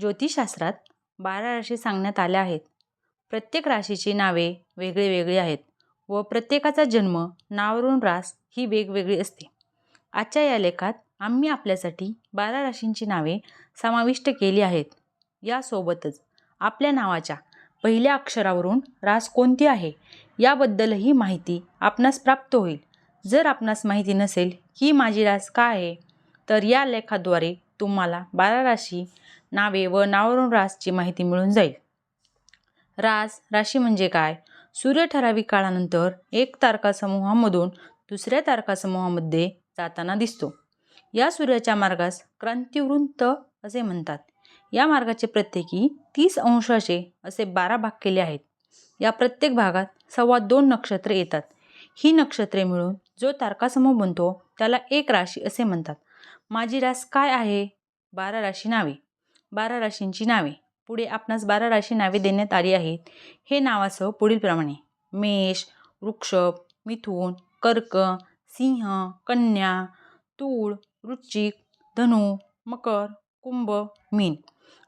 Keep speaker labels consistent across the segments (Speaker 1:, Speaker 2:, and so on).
Speaker 1: ज्योतिषशास्त्रात बारा राशी सांगण्यात आल्या आहेत. प्रत्येक राशीची नावे वेगळी वेगळी आहेत व प्रत्येकाचा जन्म नावरून रास ही वेगवेगळी असते. आजच्या या लेखात आम्ही आपल्यासाठी बारा राशींची नावे समाविष्ट केली आहेत. यासोबतच आपल्या नावाच्या पहिल्या अक्षरावरून रास कोणती आहे याबद्दलही माहिती आपणास प्राप्त होईल. जर आपणास माहिती नसेल की माझी रास का आहे तर या लेखाद्वारे तुम्हाला बारा राशी नावे व नावरून रासची माहिती मिळून जाईल. रास राशी म्हणजे काय? सूर्य ठराविक काळानंतर एक तारका समूहामधून दुसऱ्या तारका समूहामध्ये जाताना दिसतो. या सूर्याच्या मार्गास क्रांतिवृत्त असे म्हणतात. या मार्गाचे प्रत्येकी तीस अंशाचे असे बारा भाग केले आहेत. या प्रत्येक भागात सव्वा दोन नक्षत्रे येतात. ही नक्षत्रे मिळून जो तारकासमूह बनतो त्याला एक राशी असे म्हणतात. माझी रास काय आहे? बारा राशी नावे. बारा राशींची नावे. पुढे आपणास बारा राशी नावे देण्यात आली आहेत. हे नावासह पुढीलप्रमाणे. मेष वृक्षभ मिथून कर्क सिंह कन्या तूळ वृश्चिक धनु मकर कुंभ मीन.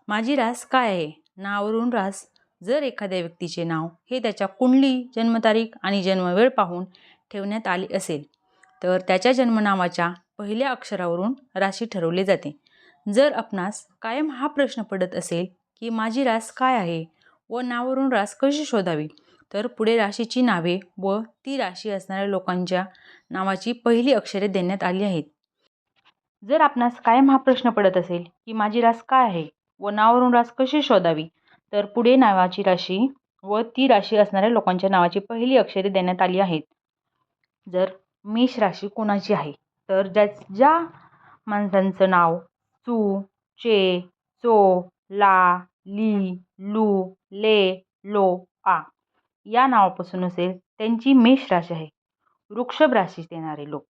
Speaker 1: माझी रास काय आहे? नावरून रास. जर एखाद्या व्यक्तीचे नाव हे त्याच्या कुंडली जन्मतारीख आणि जन्मवेळ पाहून ठेवण्यात आली असेल तर त्याच्या जन्मनामाच्या पहिल्या अक्षरावरून राशी ठरवली जाते. जर आपणास कायम हा प्रश्न पडत असेल की माझी रास काय आहे व नावरून रास कशी शोधावी तर पुढे राशीची नावे व ती राशी असणाऱ्या लोकांच्या नावाची पहिली अक्षरे देण्यात आली आहेत. जर आपणास कायम हा प्रश्न पडत असेल की माझी रास काय आहे व नावरून रास कशी शोधावी तर पुढे नावाची राशी व ती राशी असणाऱ्या लोकांच्या नावाची पहिली अक्षरे देण्यात आली आहेत. जर मेष राशी कोणाची आहे? तर ज्या ज्या माणसांचं नाव चू चे चो ला ली लू ले लो आ या नावापासून असेल त्यांची मेष राशी आहे. वृक्षभ राशीत येणारे लोक.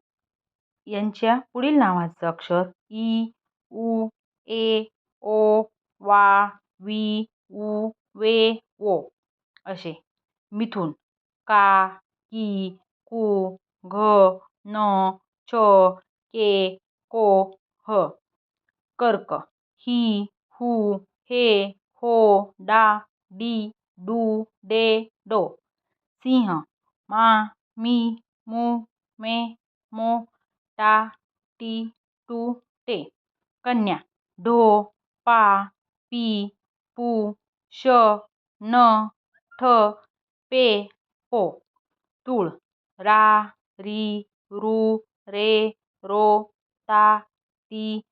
Speaker 1: यांच्या पुढील नावाचं अक्षर ई उ ए ओ वा वी उ वे ओ असे. मिथून का की कु घ न छ के को ह. कर्क. ही हू हे हो डा डी डू डे डो. सिंह. मा मी मू मे मो टा टी टू टे. कन्या. ढो पा पी पू श न ठ पे पो तूळ. रा री, रू, रे, रो, ता, ती,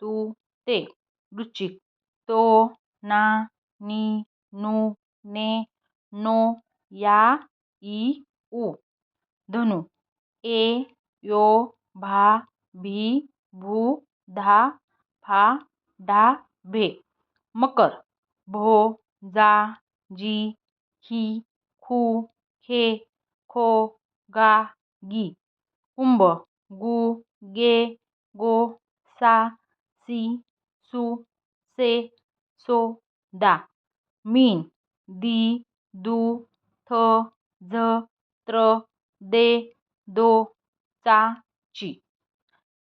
Speaker 1: तू, ते। वृश्चिक तो ना, नी, नू, ने, नो, या, ई, उ। धनु। ए, यो, भा, भी, भू, धा, फा, डा, भे। मकर। भो, जा, जी, ही, खू, खे, खो, गा gi, kumbo, gu, ge, go, sa, si, su, se, so, da, min, di, du, th, z, tr, de, do, ca, ci.